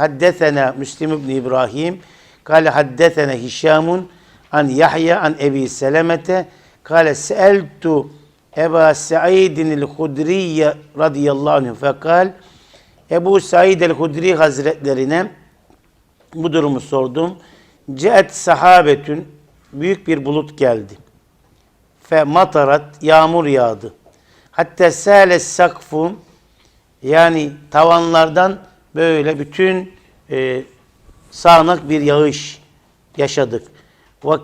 haddesena Müslim ibn İbrahim kâle haddesena Hişamun an Yahya an Ebi Selemete kâle seeltu Eba Sa'idin el-Hudriye radıyallahu anh fekal Ebu Said el-Hudri hazretlerine bu durumu sordum. Ceet sahabetün büyük bir bulut geldi. Fe matarat yağmur yağdı. Hatta sâle sakfu yani tavanlardan böyle bütün e, sağanak bir yağış yaşadık.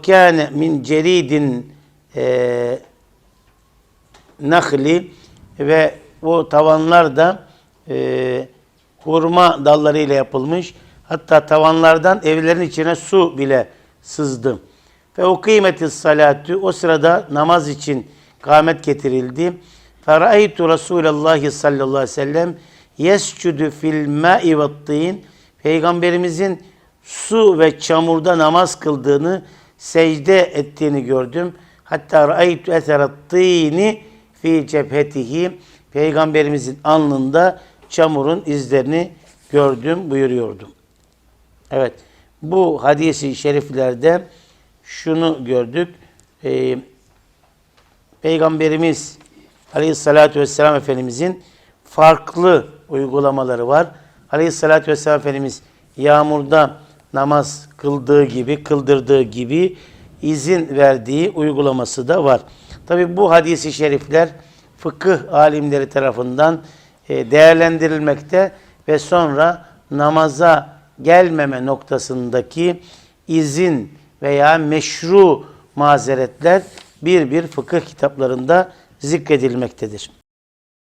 Kâne min ceridin e, nahli ve bu tavanlar da e, hurma dallarıyla yapılmış. Hatta tavanlardan evlerin içine su bile sızdı. Ve o kıymeti salatü o sırada namaz için kâmet getirildi. Feraytu Resulallah sallallahu aleyhi ve sellem yescudu fil ma'i ve tin Peygamberimizin su ve çamurda namaz kıldığını, secde ettiğini gördüm. Hatta ra'aytu eserat tini fi cephetihi Peygamberimizin alnında çamurun izlerini gördüm buyuruyordum. Evet. Bu hadisi şeriflerde şunu gördük. Ee, Peygamberimiz Aleyhisselatü Vesselam Efendimizin farklı uygulamaları var. Aleyhisselatü Vesselam Efendimiz yağmurda namaz kıldığı gibi, kıldırdığı gibi izin verdiği uygulaması da var. Tabi bu hadisi şerifler fıkıh alimleri tarafından e, değerlendirilmekte ve sonra namaza gelmeme noktasındaki izin veya meşru mazeretler bir bir fıkıh kitaplarında zikredilmektedir.